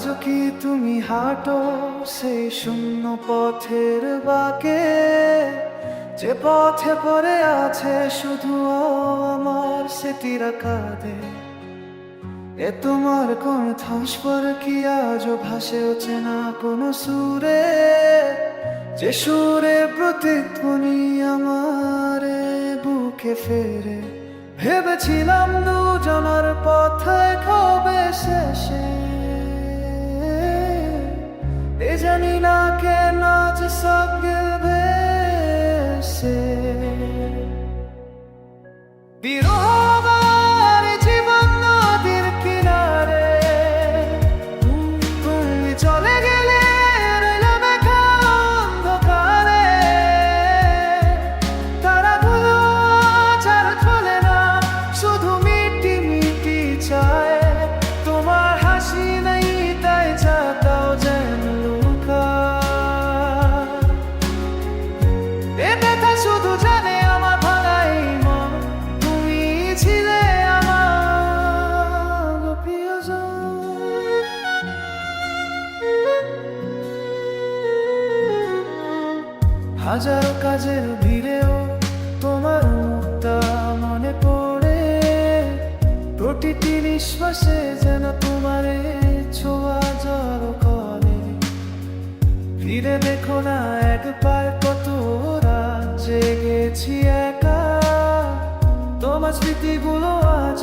আজও কি তুমি হাঁটো সেই শূন্য পথের বাকে? যে পথে পড়ে আছে শুধু আমার স্মৃতিরা কাঁদে এ তোমার কোন থাস পর কি আজও ভাসে না কোনো সুরে? যে সুরে প্রতিধ্বনি আমার বুকে ফেরে। ভেবেছিলাম দুজনের পথে কবে হাজারো কাজের ভিড়েও তোমার মুক্তা মনে পড়ে। প্রতিটি নিঃশ্বাসে যেন তোমার ছোঁয়া জল করে। ফিরে দেখো না একবার কত রাত জেগেছি একা। তোমার স্মৃতিগুলো আজ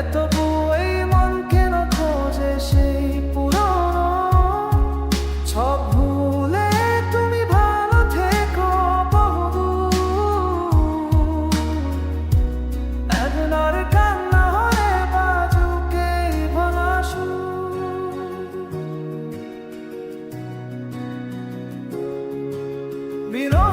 এত এই মন কেন খোঁজে সেই পুরনো? সব ভুলে তুমি ভালো থেকো বহুদূর। এখন আর কান্না হয়ে বাজুকে ভাঙা সুর বিরহ